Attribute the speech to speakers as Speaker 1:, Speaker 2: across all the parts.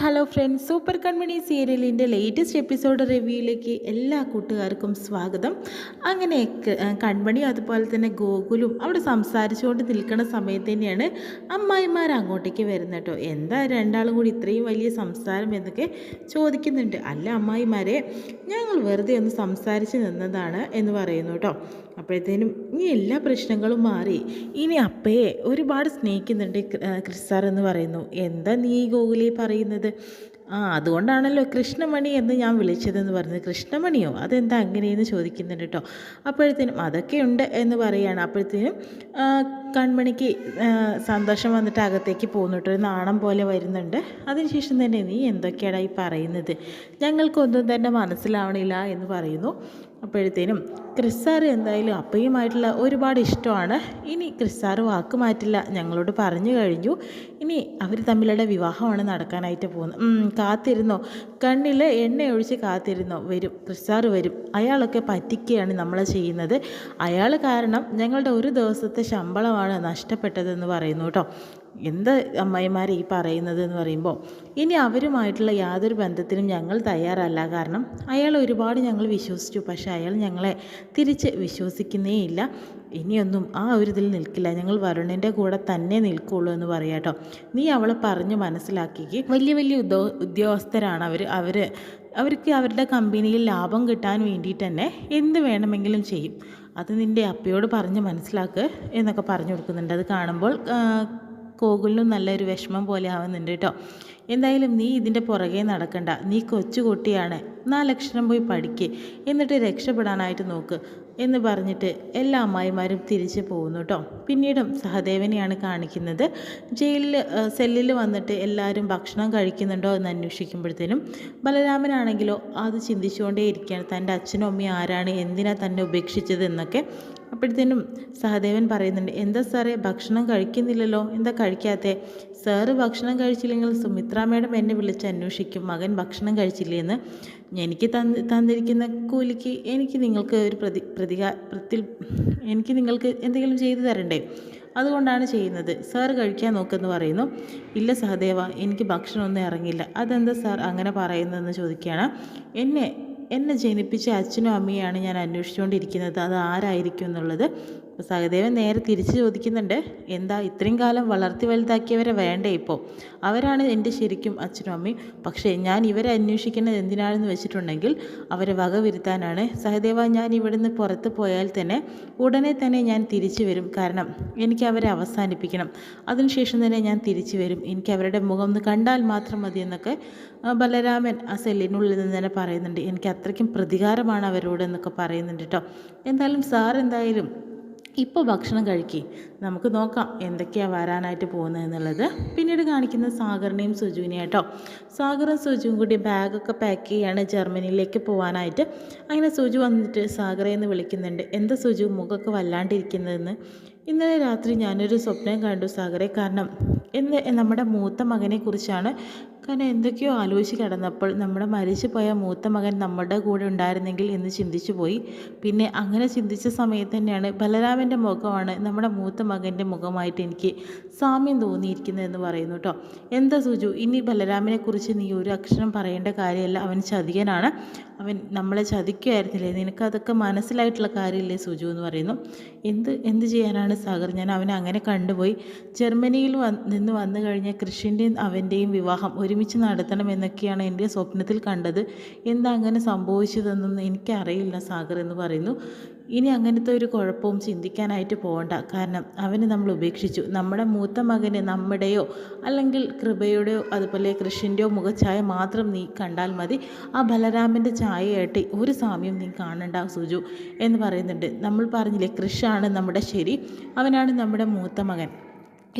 Speaker 1: Hello friends super കൺമണി സീരിയലിന്റെ latest episode റിവ്യൂയിലേക്ക് എല്ലാ കൂട്ടുകാർക്കും സ്വാഗതം. അങ്ങനെ കൺമണി അതുപോലെ തന്നെ ഗോകുലും അവിടെ സംസാരിച്ചുകൊണ്ട് നിൽക്കുന്ന സമയത്ത് തന്നെയാണ് അമ്മായിമാർ അങ്ങോട്ടേക്ക് വരുന്നത് കേട്ടോ. എന്താ രണ്ടാളും കൂടി ഇത്രയും വലിയ സംസാരം എന്നൊക്കെ ചോദിക്കുന്നുണ്ട്. അല്ല അമ്മായിമാരെ ഞങ്ങൾ വെറുതെ ഒന്ന് സംസാരിച്ച് നിന്നതാണ് എന്ന് പറയുന്നു കേട്ടോ. അപ്പോഴത്തേനും ഇനി എല്ലാ പ്രശ്നങ്ങളും മാറി. ഇനി അപ്പയെ ഒരുപാട് സ്നേഹിക്കുന്നുണ്ട് ക്രി- ആ, ക്രിസ് സാർ എന്ന് പറയുന്നു. എന്താ നീ ഗോകുലി പറയുന്നത്? ആ അതുകൊണ്ടാണല്ലോ കൃഷ്ണമണി എന്ന് ഞാൻ വിളിച്ചതെന്ന് പറഞ്ഞത്. കൃഷ്ണമണിയോ? അതെന്താ അങ്ങനെയെന്ന് ചോദിക്കുന്നുണ്ട് കേട്ടോ. അപ്പോഴത്തേനും അതൊക്കെ ഉണ്ട് എന്ന് പറയുകയാണ് അപ്പോഴത്തേനും കൺമണിക്ക് സന്തോഷം വന്നിട്ട് അകത്തേക്ക് പോകുന്നിട്ട് ഒരു നാണം പോലെ വരുന്നുണ്ട്. അതിനുശേഷം തന്നെ നീ എന്തൊക്കെയാണ് ഈ പറയുന്നത്? ഞങ്ങൾക്കൊന്നും തന്നെ മനസ്സിലാവണില്ല എന്ന് പറയുന്നു. അപ്പോഴത്തേനും ക്രിസ്സാർ എന്തായാലും അപ്പയുമായിട്ടുള്ള ഒരുപാട് ഇഷ്ടമാണ്. ഇനി ക്രിസ്സാർ വാക്ക് മാറ്റില്ല. ഞങ്ങളോട് പറഞ്ഞു കഴിഞ്ഞു. ഇനി അവർ തമ്മിലുള്ള വിവാഹമാണ് നടക്കാനായിട്ട് പോകുന്നത്. കാത്തിരുന്നോ? കണ്ണിൽ എണ്ണ ഒഴിച്ച് കാത്തിരുന്നോ? വരും. ക്രിസ്സാർ വരും. അയാളൊക്കെ പറ്റിക്കുകയാണ് നമ്മളെ ചെയ്യുന്നത്. അയാൾ കാരണം ഞങ്ങളുടെ ഒരു ദിവസത്തെ ശമ്പളമാണ് നഷ്ടപ്പെട്ടതെന്ന് പറയുന്നു കേട്ടോ. എന്ത് അമ്മായിമാരെ ഈ പറയുന്നത് എന്ന് പറയുമ്പോൾ ഇനി അവരുമായിട്ടുള്ള യാതൊരു ബന്ധത്തിനും ഞങ്ങൾ തയ്യാറല്ല. കാരണം അയാൾ ഒരുപാട് ഞങ്ങൾ വിശ്വസിച്ചു. പക്ഷേ അയാൾ ഞങ്ങളെ തിരിച്ച് വിശ്വസിക്കുന്നേ ഇല്ല. ഇനിയൊന്നും ആ ഒരു ഇതിൽ നിൽക്കില്ല. ഞങ്ങൾ വരുണിന്റെ കൂടെ തന്നെ നിൽക്കുള്ളൂ എന്ന് പറയാട്ടോ നീ അവളെ പറഞ്ഞ് മനസ്സിലാക്കിക്ക്. വലിയ വലിയ ഉദ്യോ ഉദ്യോഗസ്ഥരാണ് അവർ അവർ അവർക്ക് അവരുടെ കമ്പനിയിൽ ലാഭം കിട്ടാൻ വേണ്ടിയിട്ട് തന്നെ എന്ത് വേണമെങ്കിലും ചെയ്യും. അത് നിന്റെ അപ്പയോട് പറഞ്ഞ് മനസ്സിലാക്ക് എന്നൊക്കെ പറഞ്ഞു കൊടുക്കുന്നുണ്ട്. അത് കാണുമ്പോൾ കോകുലിനും നല്ലൊരു വിഷമം പോലെ ആവുന്നുണ്ട് കേട്ടോ. എന്തായാലും നീ ഇതിന്റെ പുറകെ നടക്കണ്ട. നീ കൊച്ചുകുട്ടിയാണ്. നാലക്ഷരം പോയി പഠിക്ക്. എന്നിട്ട് രക്ഷപ്പെടാനായിട്ട് നോക്ക് എന്ന് പറഞ്ഞിട്ട് എല്ലാ അമ്മായിമാരും തിരിച്ച് പോകുന്നു കേട്ടോ. പിന്നീടും സഹദേവനെയാണ് കാണിക്കുന്നത്. ജയിലിൽ സെല്ലിൽ വന്നിട്ട് എല്ലാവരും ഭക്ഷണം കഴിക്കുന്നുണ്ടോ എന്ന് അന്വേഷിക്കുമ്പോഴത്തേനും ബലരാമനാണെങ്കിലോ അത് ചിന്തിച്ചുകൊണ്ടേ ഇരിക്കുകയാണ് തന്റെ അച്ഛനും അമ്മയും ആരാണ്? എന്തിനാണ് തന്നെ ഉപേക്ഷിച്ചത് എന്നൊക്കെ അപ്പോഴത്തേനും സഹദേവൻ പറയുന്നുണ്ട് എന്താ സാറേ ഭക്ഷണം കഴിക്കുന്നില്ലല്ലോ? എന്താ കഴിക്കാത്തേ? സാറ് ഭക്ഷണം കഴിച്ചില്ലെങ്കിൽ സുമിത്ര മേഡം എന്നെ വിളിച്ച് അന്വേഷിക്കും. മകൻ ഭക്ഷണം കഴിച്ചില്ലേ എന്ന് എനിക്ക് തന്ന് തന്നിരിക്കുന്ന കൂലിക്ക് എനിക്ക് നിങ്ങൾക്ക് ഒരു പ്രതി പ്രതികാ പ്രതി എനിക്ക് നിങ്ങൾക്ക് എന്തെങ്കിലും ചെയ്തു തരണ്ടേ? അതുകൊണ്ടാണ് ചെയ്യുന്നത്. സാർ കഴിക്കാൻ നോക്കെന്ന് പറയുന്നു. ഇല്ല സഹദേവ എനിക്ക് ഭക്ഷണമൊന്നും ഇറങ്ങില്ല അതെന്താ സാർ അങ്ങനെ പറയുന്നതെന്ന് ചോദിക്കുകയാണ്. എന്നെ എന്നെ ജനിപ്പിച്ച അച്ഛനും അമ്മയാണ് ഞാൻ അന്വേഷിച്ചുകൊണ്ടിരിക്കുന്നത്. അത് ആരായിരിക്കും എന്നുള്ളത് അപ്പോൾ സഹദേവൻ നേരെ തിരിച്ച് ചോദിക്കുന്നുണ്ട് എന്താ ഇത്രയും കാലം വളർത്തി വലുതാക്കിയവരെ വേണ്ടേ ഇപ്പോൾ അവരാണ് എന്റെ ശരിക്കും അച്ഛനും അമ്മയും. പക്ഷേ ഞാൻ ഇവരെ അന്വേഷിക്കുന്നത് എന്തിനാണെന്ന് വെച്ചിട്ടുണ്ടെങ്കിൽ അവരെ വകവിരുത്താനാണ് സഹദേവ ഞാൻ ഇവിടുന്ന് പുറത്ത് പോയാൽ തന്നെ ഉടനെ തന്നെ ഞാൻ തിരിച്ചു വരും. കാരണം എനിക്ക് അവരെ അവസാനിപ്പിക്കണം. അതിനുശേഷം തന്നെ ഞാൻ തിരിച്ചു വരും. എനിക്ക് അവരുടെ മുഖം ഒന്ന് കണ്ടാൽ മാത്രം മതി എന്നൊക്കെ ബലരാമൻ ആ സെല്ലിനുള്ളിൽ നിന്ന് തന്നെ പറയുന്നുണ്ട്. എനിക്ക് അത്രയ്ക്കും പ്രതികാരമാണ് അവരോട് എന്നൊക്കെ പറയുന്നുണ്ട് കേട്ടോ. എന്തായാലും സാർ എന്തായാലും ഇപ്പോൾ ഭക്ഷണം കഴിക്കി. നമുക്ക് നോക്കാം എന്തൊക്കെയാണ് വരാനായിട്ട് പോകുന്നത് എന്നുള്ളത്. പിന്നീട് കാണിക്കുന്ന സാഗറിനെയും സുജുവിനെയും കേട്ടോ. സാഗറും സുജുവും കൂടി ബാഗൊക്കെ പാക്ക് ചെയ്യാണ് ജർമ്മനിയിലേക്ക് പോകാനായിട്ട് അങ്ങനെ സുജു വന്നിട്ട് സാഗറെ എന്ന് വിളിക്കുന്നുണ്ട്. എന്താ സുജു മുഖമൊക്കെ വല്ലാണ്ടിരിക്കുന്നതെന്ന്? ഇന്നലെ രാത്രി ഞാനൊരു സ്വപ്നം കണ്ടു സാഗറെ. കാരണം എന്ന് നമ്മുടെ മൂത്ത മകനെ കുറിച്ചാണ് കാരണം എന്തൊക്കെയോ ആലോചിച്ച് കിടന്നപ്പോൾ നമ്മുടെ മരിച്ചുപോയ മൂത്ത മകൻ നമ്മുടെ കൂടെ ഉണ്ടായിരുന്നെങ്കിൽ എന്ന് ചിന്തിച്ചു പോയി. പിന്നെ അങ്ങനെ ചിന്തിച്ച സമയത്ത് തന്നെയാണ് ബലരാമന്റെ മുഖമാണ് നമ്മുടെ മൂത്ത മകന്റെ മുഖമായിട്ട് എനിക്ക് സാമ്യം തോന്നിയിരിക്കുന്നതെന്ന് പറയുന്നു കേട്ടോ. എന്താ സുജു ഇനി ബലരാമനെക്കുറിച്ച് നീ ഒരു അക്ഷരം പറയേണ്ട കാര്യമല്ല. അവൻ ചതികനാണ്. അവൻ നമ്മളെ ചതിക്കുമായിരുന്നില്ലേ? നിനക്കതൊക്കെ മനസ്സിലായിട്ടുള്ള കാര്യമില്ലേ സുജു എന്ന് പറയുന്നു. എന്ത് എന്ത് ചെയ്യാനാണ് സാഗർ? ഞാൻ അവനെ അങ്ങനെ കണ്ടുപോയി. ജർമ്മനിയിൽ നിന്ന് വന്നു കഴിഞ്ഞ കൃഷിന്റെയും അവന്റെയും വിവാഹം ഒരുമിച്ച് നടത്തണം എന്നൊക്കെയാണ് എന്റെ സ്വപ്നത്തിൽ കണ്ടത്. എന്താ അങ്ങനെ സംഭവിച്ചതെന്നൊന്നും എനിക്കറിയില്ല സാഗർ എന്ന് പറയുന്നു. ഇനി അങ്ങനത്തെ ഒരു കുഴപ്പവും ചിന്തിക്കാനായിട്ട് പോകണ്ട. കാരണം അവനെ നമ്മൾ ഉപേക്ഷിച്ചു. നമ്മുടെ മൂത്ത മകന് നമ്മുടെയോ അല്ലെങ്കിൽ കൃപയുടെയോ അതുപോലെ കൃഷിന്റെയോ മുഖഛായ മാത്രം നീ കണ്ടാൽ മതി. ആ ബലരാമന്റെ ഛായയായിട്ട് ഒരു സാമ്യം നീ കാണണ്ട സുജു എന്ന് പറയുന്നുണ്ട്. നമ്മൾ പറഞ്ഞില്ലേ കൃഷാണ് നമ്മുടെ ശരി. അവനാണ് നമ്മുടെ മൂത്ത മകൻ.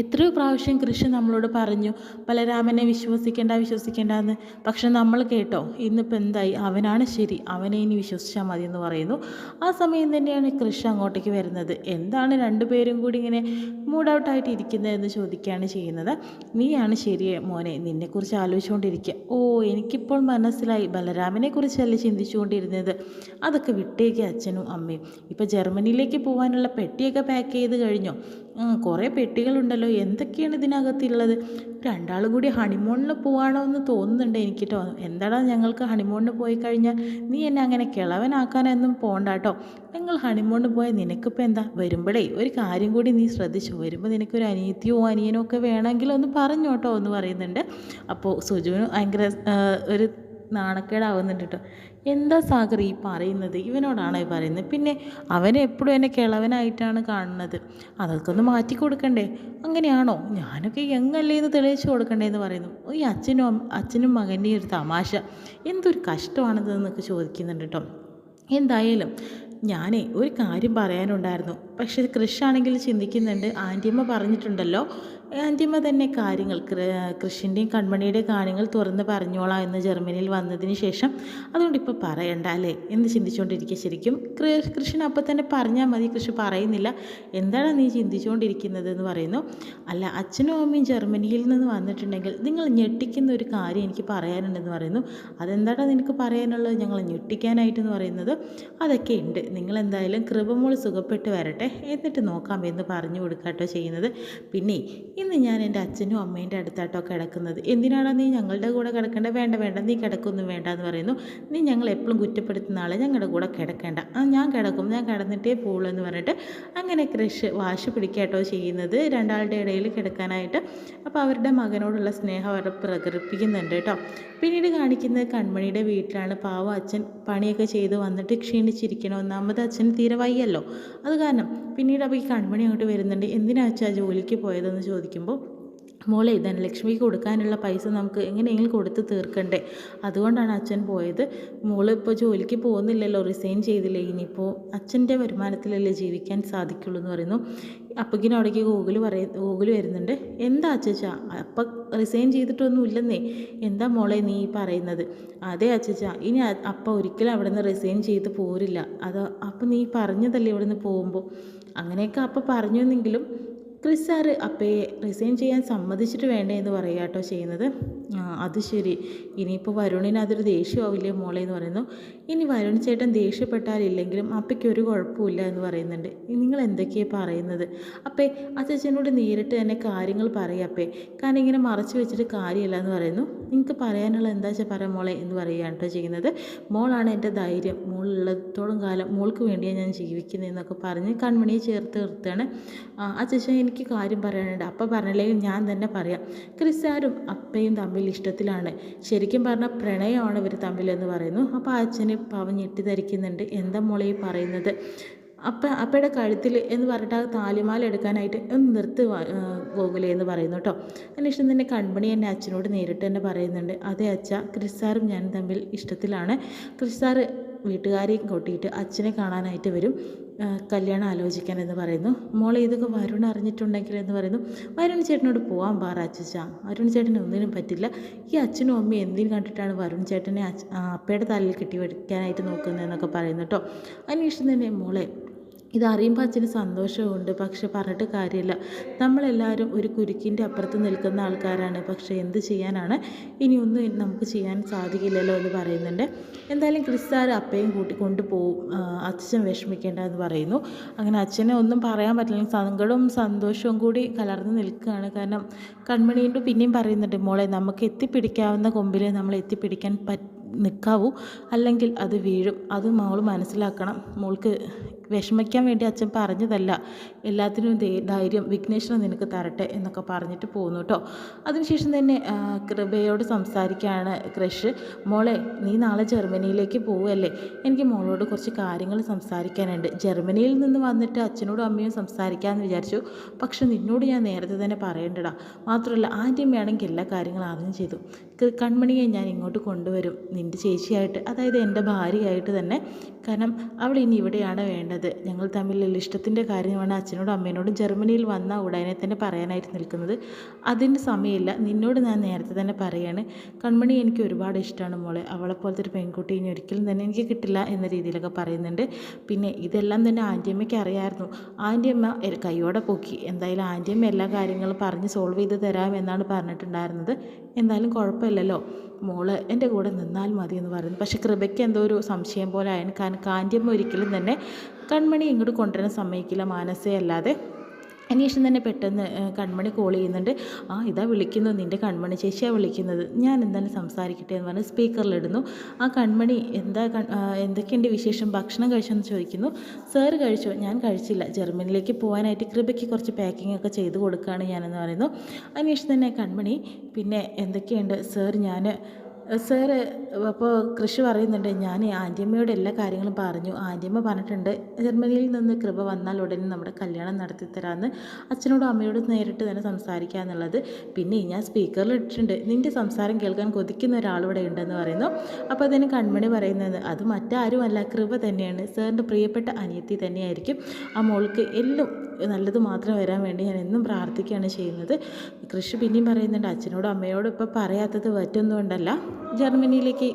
Speaker 1: എത്രയോ പ്രാവശ്യം കൃഷി നമ്മളോട് പറഞ്ഞു ബലരാമനെ വിശ്വസിക്കേണ്ട വിശ്വസിക്കേണ്ട എന്ന് പക്ഷെ നമ്മൾ കേട്ടോ ഇന്നിപ്പോൾ എന്തായി? അവനാണ് ശരി അവനെ ഇനി വിശ്വസിച്ചാൽ മതി എന്ന് പറയുന്നു. ആ സമയം തന്നെയാണ് കൃഷി അങ്ങോട്ടേക്ക് വരുന്നത്. എന്താണ് രണ്ടുപേരും കൂടി ഇങ്ങനെ മൂഡ് ഇരിക്കുന്നത് എന്ന് ചോദിക്കുകയാണ് ചെയ്യുന്നത്. നീയാണ് ശരി മോനെ നിന്നെക്കുറിച്ച് ആലോചിച്ചുകൊണ്ടിരിക്കുക ഓ എനിക്കിപ്പോൾ മനസ്സിലായി ബലരാമനെ കുറിച്ചല്ലേ ചിന്തിച്ചുകൊണ്ടിരുന്നത്. അതൊക്കെ വിട്ടേക്ക് അച്ഛനും അമ്മയും. ഇപ്പോൾ ജർമ്മനിയിലേക്ക് പോകാനുള്ള പെട്ടിയൊക്കെ പാക്ക് ചെയ്ത് കഴിഞ്ഞോ? കുറേ പെട്ടികളുണ്ടല്ലോ. എന്തൊക്കെയാണ് ഇതിനകത്തുള്ളത്? രണ്ടാൾ കൂടി ഹണിമോണിന് പോവാണോ എന്ന് തോന്നുന്നുണ്ട് എനിക്ക് കേട്ടോ എന്താടാ ഞങ്ങൾക്ക് ഹണിമൂണിന് പോയി കഴിഞ്ഞാൽ നീ എന്നെ അങ്ങനെ കിളവനാക്കാനൊന്നും പോകണ്ട കേട്ടോ ഞങ്ങൾ ഹണിമൂണിന് പോയാൽ നിനക്കിപ്പോൾ എന്താ? വരുമ്പോഴേ ഒരു കാര്യം കൂടി നീ ശ്രദ്ധിച്ചു. വരുമ്പോൾ നിനക്കൊരു അനിയത്തിയോ അനിയനോ ഒക്കെ വേണമെങ്കിൽ ഒന്ന് പറഞ്ഞു കേട്ടോ എന്ന് പറയുന്നുണ്ട്. അപ്പോൾ സുജുവിന് ഭയങ്കര ഒരു നാണക്കേടാവുന്നുണ്ട് കേട്ടോ എന്താ സാഗർ ഈ പറയുന്നത്? ഇവനോടാണോ പറയുന്നത്? പിന്നെ അവനെ എപ്പോഴും എന്നെ കിളവനായിട്ടാണ് കാണുന്നത്. അതൊക്കെ ഒന്ന് മാറ്റി കൊടുക്കണ്ടേ? അങ്ങനെയാണോ? ഞാനൊക്കെ എങ്ങല്ലേ എന്ന് തെളിയിച്ചു കൊടുക്കണ്ടേ എന്ന് പറയുന്നു. ഈ അച്ഛനും അച്ഛനും മകന്റെയും ഒരു തമാശ. എന്തൊരു കഷ്ടമാണിതെന്നൊക്കെ ചോദിക്കുന്നുണ്ട് കേട്ടോ. എന്തായാലും ഞാനേ ഒരു കാര്യം പറയാനുണ്ടായിരുന്നു. പക്ഷേ കൃഷാണെങ്കിൽ ചിന്തിക്കുന്നുണ്ട്. ആന്റിയമ്മ പറഞ്ഞിട്ടുണ്ടല്ലോ ആന്റിയമ്മ തന്നെ കാര്യങ്ങൾ. കൃഷിന്റെയും കൺമണിയുടെയും കാര്യങ്ങൾ തുറന്ന് പറഞ്ഞോളാം എന്ന് ജർമ്മനിയിൽ വന്നതിന് ശേഷം അതുകൊണ്ട് ഇപ്പോൾ പറയണ്ട അല്ലേ? എന്ന് ചിന്തിച്ചുകൊണ്ടിരിക്കുക ശരിക്കും. കൃഷ്ണൻ അപ്പം തന്നെ പറഞ്ഞാൽ മതി കൃഷി പറയുന്നില്ല. എന്താണ് നീ ചിന്തിച്ചുകൊണ്ടിരിക്കുന്നത് എന്ന് പറയുന്നു. അല്ല അച്ഛനും അമ്മയും ജർമ്മനിയിൽ നിന്ന് വന്നിട്ടുണ്ടെങ്കിൽ നിങ്ങൾ ഞെട്ടിക്കുന്ന ഒരു കാര്യം എനിക്ക് പറയാനുണ്ടെന്ന് പറയുന്നു. അതെന്താണ് നിനക്ക് പറയാനുള്ളത്? ഞങ്ങൾ ഞെട്ടിക്കാനായിട്ടെന്ന് പറയുന്നത്? അതൊക്കെ ഉണ്ട്. നിങ്ങൾ എന്തായാലും കൃപമോൾ സുഖപ്പെട്ട് വരട്ടെ. എന്നിട്ട് നോക്കാം എന്ന് പറഞ്ഞു കൊടുക്കാട്ടോ ചെയ്യുന്നത്. പിന്നെ ഇന്ന് ഞാൻ എന്റെ അച്ഛനും അമ്മേന്റെ അടുത്താട്ടോ കിടക്കുന്നത്. എന്തിനാണോ നീ ഞങ്ങളുടെ കൂടെ കിടക്കേണ്ട? വേണ്ട വേണ്ട. നീ കിടക്കൊന്നും വേണ്ട എന്ന് പറയുന്നു. നീ ഞങ്ങൾ എപ്പോഴും കുറ്റപ്പെടുത്തുന്ന ആളെ. ഞങ്ങളുടെ കൂടെ കിടക്കേണ്ട. ഞാൻ കിടക്കും. ഞാൻ കിടന്നിട്ടേ പോകുള്ളൂ എന്ന് പറഞ്ഞിട്ട് അങ്ങനെ കൃഷ് വാശി പിടിക്കാട്ടോ ചെയ്യുന്നത്. രണ്ടാളുടെ ഇടയിൽ കിടക്കാനായിട്ട്. അപ്പോൾ അവരുടെ മകനോടുള്ള സ്നേഹം അവർ പ്രകടിപ്പിക്കുന്നുണ്ട് കേട്ടോ. പിന്നീട് കാണിക്കുന്നത് കൺമണിയുടെ വീട്ടിലാണ്. പാവം അച്ഛൻ പണിയൊക്കെ ചെയ്ത് വന്നിട്ട് ക്ഷീണിച്ചിരിക്കണം. ഒന്നാമത് അച്ഛൻ തീരെ വയ്യല്ലോ. അത് കാരണം പിന്നീട് അപ്പോൾ ഈ കൺമണി അങ്ങോട്ട് വരുന്നുണ്ട്. എന്തിനാ അച്ഛാ ജോലിക്ക് പോയതെന്ന് ചോദിക്കുമ്പോൾ മോളെ ധനലക്ഷ്മിക്ക് കൊടുക്കാനുള്ള പൈസ നമുക്ക് എങ്ങനെയെങ്കിലും കൊടുത്ത് തീർക്കണ്ടേ? അതുകൊണ്ടാണ് അച്ഛൻ പോയത്. മോൾ ഇപ്പോൾ ജോലിക്ക് പോകുന്നില്ലല്ലോ റിസൈൻ ചെയ്തില്ലേ? ഇനിയിപ്പോൾ അച്ഛന്റെ വരുമാനത്തിലല്ലേ ജീവിക്കാൻ സാധിക്കുള്ളൂ എന്ന് പറയുന്നു. അപ്പക്കിനും അവിടേക്ക് ഗൂഗിൾ പറയ ഗൂഗിൾ വരുന്നുണ്ട്. എന്താ അച്ചച്ച അപ്പം റിസൈൻ ചെയ്തിട്ടൊന്നും ഇല്ലെന്നേ. എന്താ മോളെ നീ പറയുന്നത്? അതെ അച്ചച്ച ഇനി അപ്പ ഒരിക്കലും അവിടെ നിന്ന് റിസൈൻ ചെയ്ത് പോരില്ല. അത് അപ്പം നീ പറഞ്ഞതല്ലേ ഇവിടെ നിന്ന് പോകുമ്പോൾ അങ്ങനെയൊക്കെ അപ്പം പറഞ്ഞെന്നെങ്കിലും ക്രിസ് സാറ് അപ്പയെ റിസൈൻ ചെയ്യാൻ സമ്മതിച്ചിട്ട് വേണ്ടേ എന്ന് പറയുക കേട്ടോ ചെയ്യുന്നത്. അത് ശരി. ഇനിയിപ്പോൾ വരുണിന് അതൊരു ദേഷ്യമാവില്ലേ മോളെ എന്ന് പറയുന്നു. ഇനി വരുൺ ചേട്ടൻ ദേഷ്യപ്പെട്ടാലില്ലെങ്കിലും അപ്പയ്ക്ക് ഒരു കുഴപ്പമില്ല എന്ന് പറയുന്നുണ്ട്. നിങ്ങൾ എന്തൊക്കെയാണ് പറയുന്നത്? അപ്പേ അച്ഛനോട് നേരിട്ട് തന്നെ കാര്യങ്ങൾ പറയാപ്പേ കാരണം ഇങ്ങനെ മറച്ചു വെച്ചിട്ട് കാര്യമില്ല എന്ന് പറയുന്നു. നിങ്ങൾക്ക് പറയാനുള്ള എന്താ വെച്ചാൽ പറയാം മോളെ എന്ന് പറയുകയാണ് കേട്ടോ ചെയ്യുന്നത്. മോളാണ് എന്റെ ധൈര്യം. മോളുള്ളത്തോളം കാലം മോൾക്ക് വേണ്ടിയാണ് ഞാൻ ജീവിക്കുന്നതെന്നൊക്കെ പറഞ്ഞ് കൺമണിയെ ചേർത്ത് നിർത്തുകയാണ്. അച്ഛൻ എനിക്ക് കാര്യം പറയാനുണ്ട്. അപ്പം പറഞ്ഞില്ലെങ്കിൽ ഞാൻ തന്നെ പറയാം. ക്രിസ്സാരും അപ്പയും തമ്മിൽ ഇഷ്ടത്തിലാണ്. ശരിക്കും പറഞ്ഞാൽ പ്രണയമാണ് ഇവർ തമ്മിലെന്ന് പറയുന്നു. അപ്പോൾ അച്ഛന് പാവം ഞെട്ടിധരിക്കുന്നുണ്ട്. എന്താ മോളെ ഈ പറയുന്നത്? അപ്പം അപ്പയുടെ കഴുത്തിൽ എന്ന് പറഞ്ഞിട്ട് ആ താലിമാല എടുക്കാനായിട്ട് ഒന്ന് നിർത്ത് ഗോകുലേ എന്ന് പറയുന്നു കേട്ടോ. അതിനുശേഷം തന്നെ കൺമണി എന്നെ അച്ഛനോട് നേരിട്ട് തന്നെ പറയുന്നുണ്ട്. അതെ അച്ഛ ക്രിസ്സാറും ഞാൻ തമ്മിൽ ഇഷ്ടത്തിലാണ്. ക്രിസ്സാർ വീട്ടുകാരെയും കൂട്ടിയിട്ട് അച്ഛനെ കാണാനായിട്ട് വരും. കല്യാണം ആലോചിക്കാൻ എന്ന് പറയുന്നു. മോളെ ഇതൊക്കെ വരുൺ അറിഞ്ഞിട്ടുണ്ടെങ്കിൽ എന്ന് പറയുന്നു. വരുൺ ചേട്ടനോട് പോകാൻ പാറ അച്ഛച്ച. വരുൺ ചേട്ടന് ഒന്നിനും പറ്റില്ല. ഈ അച്ഛനും അമ്മയും എന്തിനും കണ്ടിട്ടാണ് വരുൺ ചേട്ടനെ അപ്പയുടെ തലയിൽ കെട്ടി വെക്കാനായിട്ട് നോക്കുന്നതെന്നൊക്കെ പറയുന്നു കേട്ടോ അതിനുശേഷം തന്നെ മോളെ ഇതറിയുമ്പോൾ അച്ഛന് സന്തോഷമുണ്ട് പക്ഷെ പറഞ്ഞിട്ട് കാര്യമില്ല. നമ്മളെല്ലാവരും ഒരു കുരുക്കിന്റെ അപ്പുറത്ത് നിൽക്കുന്ന ആൾക്കാരാണ്. പക്ഷെ എന്ത് ചെയ്യാനാണ്? ഇനിയൊന്നും നമുക്ക് ചെയ്യാൻ സാധിക്കില്ലല്ലോ എന്ന് പറയുന്നുണ്ട്. എന്തായാലും ക്രിസ്താർ അപ്പയും കൂട്ടി കൊണ്ടുപോകും അച്ഛൻ വിഷമിക്കേണ്ട എന്ന് പറയുന്നു. അങ്ങനെ അച്ഛനെ ഒന്നും പറയാൻ പറ്റില്ല. സങ്കടവും സന്തോഷവും കൂടി കലർന്ന് നിൽക്കുകയാണ്. കാരണം കൺമണിയുണ്ട് പിന്നെയും പറയുന്നുണ്ട് മോളെ നമുക്ക് എത്തിപ്പിടിക്കാവുന്ന കൊമ്പിൽ നമ്മൾ എത്തിപ്പിടിക്കാൻ പറ്റും നിൽക്കാവൂ അല്ലെങ്കിൽ അത് വീഴും. അത് മോൾ മനസ്സിലാക്കണം. മോൾക്ക് വിഷമിക്കാൻ വേണ്ടി അച്ഛൻ പറഞ്ഞതല്ല. എല്ലാത്തിനും ധൈര്യം വിഘ്നേശ്വരൻ നിനക്ക് തരട്ടെ എന്നൊക്കെ പറഞ്ഞിട്ട് പോകുന്നു കേട്ടോ അതിനുശേഷം തന്നെ കൃപയോട് സംസാരിക്കുകയാണ് ക്രഷ്. മോളെ നീ നാളെ ജർമ്മനിയിലേക്ക് പോവുമല്ലേ എനിക്ക് മോളോട് കുറച്ച് കാര്യങ്ങൾ സംസാരിക്കാനുണ്ട്. ജർമ്മനിയിൽ നിന്ന് വന്നിട്ട് അച്ഛനോടും അമ്മയും സംസാരിക്കാമെന്ന് വിചാരിച്ചു. പക്ഷെ നിന്നോട് ഞാൻ നേരത്തെ തന്നെ പറയേണ്ടടാ. മാത്രമല്ല ആദ്യം വേണമെങ്കിൽ എല്ലാ കാര്യങ്ങളും ആദ്യം ചെയ്തു. കൺമണിയെ ഞാൻ ഇങ്ങോട്ട് കൊണ്ടുവരും. നിന്റെ ചേച്ചിയായിട്ട് അതായത് എന്റെ ഭാര്യയായിട്ട് തന്നെ. കാരണം അവൾ ഇനി ഇവിടെയാണ് വേണ്ടത്. ഞങ്ങൾ തമ്മിലുള്ള ഇഷ്ടത്തിന്റെ കാര്യമാണ് അച്ഛനോടും അമ്മേനോടും ജർമ്മനിയിൽ വന്ന ഉടനെ തന്നെ പറയാനായിട്ട് നിൽക്കുന്നത്. അതിന് സമയമില്ല. നിന്നോട് ഞാൻ നേരത്തെ തന്നെ പറയാണ്. കൺമണി എനിക്ക് ഒരുപാട് ഇഷ്ടമാണ് മോളെ. അവളെ പോലത്തെ ഒരു പെൺകുട്ടി ഇനി ഒരിക്കലും തന്നെ എനിക്ക് കിട്ടില്ല എന്ന രീതിയിലൊക്കെ പറയുന്നുണ്ട്. പിന്നെ ഇതെല്ലാം തന്നെ ആന്റിയമ്മയ്ക്ക് അറിയാമായിരുന്നു. ആന്റിയമ്മ കൈയോടെ പൊക്കി. എന്തായാലും ആന്റിയമ്മ എല്ലാ കാര്യങ്ങളും പറഞ്ഞ് സോൾവ് ചെയ്ത് തരാം എന്നാണ് പറഞ്ഞിട്ടുണ്ടായിരുന്നത്. എന്തായാലും കുഴപ്പമില്ലല്ലോ. മോൾ എന്റെ കൂടെ നിന്നാൽ മതി എന്ന് പറയുന്നു. പക്ഷേ കൃപയ്ക്ക് എന്തോ ഒരു സംശയം പോലെ ആയിരുന്നു കാരണം കാന്തിയമ്മ ഒരിക്കലും തന്നെ കൺമണി ഇങ്ങോട്ട് കൊണ്ടുവരാൻ സമ്മതിക്കില്ല മാനസേ അല്ലാതെ. അതിനുശേഷം തന്നെ പെട്ടെന്ന് കൺമണി കോൾ ചെയ്യുന്നുണ്ട്. ആ ഇതാ വിളിക്കുന്നു. നിന്റെ കൺമണി ചേച്ചിയാണ് വിളിക്കുന്നത്. ഞാൻ എന്തായാലും സംസാരിക്കട്ടെ എന്ന് പറഞ്ഞ് സ്പീക്കറിലിടുന്നു ആ കൺമണി എന്താ എന്തൊക്കെയുണ്ട് വിശേഷം? ഭക്ഷണം കഴിച്ചെന്ന് ചോദിക്കുന്നു. സാറ് കഴിച്ചോ? ഞാൻ കഴിച്ചില്ല. ജർമ്മനിയിലേക്ക് പോകാനായിട്ട് കൃപയ്ക്ക് കുറച്ച് പാക്കിംഗ് ഒക്കെ ചെയ്ത് കൊടുക്കുകയാണ് ഞാനെന്ന് പറയുന്നു. അതിനുശേഷം തന്നെ കൺമണി പിന്നെ എന്തൊക്കെയുണ്ട്? സാർ ഞാൻ സാറ് അപ്പോൾ കൃഷി പറയുന്നുണ്ട്. ഞാൻ ആന്റിയമ്മയോട് എല്ലാ കാര്യങ്ങളും പറഞ്ഞു. ആന്റിയമ്മ പറഞ്ഞിട്ടുണ്ട് ജർമ്മനിയിൽ നിന്ന് കൃപ വന്നാൽ ഉടനെ നമ്മുടെ കല്യാണം നടത്തി തരാമെന്ന് അച്ഛനോടും അമ്മയോടും നേരിട്ട് തന്നെ സംസാരിക്കുക എന്നുള്ളത്. പിന്നെ ഞാൻ സ്പീക്കറിൽ ഇട്ടിട്ടുണ്ട്. നിന്റെ സംസാരം കേൾക്കാൻ കൊതിക്കുന്ന ഒരാളിവിടെ ഉണ്ടെന്ന് പറയുന്നു. അപ്പോൾ അതിന് കൺമണി പറയുന്നത് അത് മറ്റാരുമല്ല കൃപ തന്നെയാണ്. സാറിന്റെ പ്രിയപ്പെട്ട അനിയത്തി തന്നെയായിരിക്കും. ആ മോൾക്ക് എല്ലാം നല്ലത് മാത്രം വരാൻ വേണ്ടി ഞാൻ എന്നും പ്രാർത്ഥിക്കുകയാണ് ചെയ്യുന്നത്. കൃഷി പിന്നെയും പറയുന്നുണ്ട് അച്ഛനോടും അമ്മയോടും ഇപ്പോൾ പറയാത്തത് പറ്റൊന്നുകൊണ്ടല്ല ജർമ്മനിയിലേക്ക്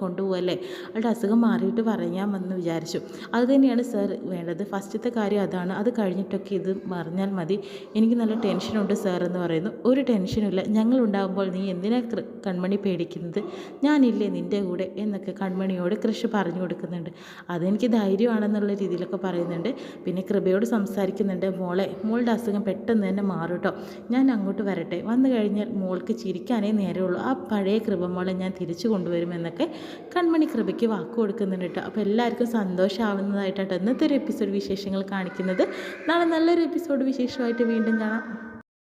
Speaker 1: കൊണ്ടുപോകല്ലേ അവളുടെ അസുഖം മാറിയിട്ട് പറയാമെന്ന് വിചാരിച്ചു. അത് തന്നെയാണ് സർ വേണ്ടത്. ഫസ്റ്റത്തെ കാര്യം അതാണ്. അത് കഴിഞ്ഞിട്ടൊക്കെ ഇത് മറിഞ്ഞാൽ മതി. എനിക്ക് നല്ല ടെൻഷനുണ്ട് സാർ എന്ന് പറയുന്നു. ഒരു ടെൻഷനുമില്ല ഞങ്ങൾ ഉണ്ടാകുമ്പോൾ നീ എന്തിനാ കൺമണി പേടിക്കുന്നത്? ഞാനില്ലേ നിന്റെ കൂടെ എന്നൊക്കെ കൺമണിയോട് കൃഷി പറഞ്ഞു കൊടുക്കുന്നുണ്ട്. അതെനിക്ക് ധൈര്യമാണെന്നുള്ള രീതിയിലൊക്കെ പറയുന്നുണ്ട്. പിന്നെ കൃപയോട് സംസാരിക്കുന്നുണ്ട്. മോളെ മോളുടെ അസുഖം പെട്ടെന്ന് തന്നെ മാറും കേട്ടോ ഞാൻ അങ്ങോട്ട് വരട്ടെ. വന്നു കഴിഞ്ഞാൽ മോൾക്ക് ചിരിക്കാനേ നേരമുള്ളൂ. ആ പഴയ കൃപ മോളെ ഞാൻ തിരിച്ചു കൊണ്ടുവരുമെന്നൊക്കെ കൺമണി കൃപയ്ക്ക് വാക്ക് കൊടുക്കുന്നുണ്ട് കേട്ടോ. അപ്പോൾ എല്ലാവർക്കും സന്തോഷമാവുന്നതായിട്ടാണ് ഇന്നത്തെ ഒരു എപ്പിസോഡ് വിശേഷങ്ങൾ കാണിക്കുന്നത്. നാളെ നല്ലൊരു എപ്പിസോഡ് വിശേഷമായിട്ട് വീണ്ടും കാണാം.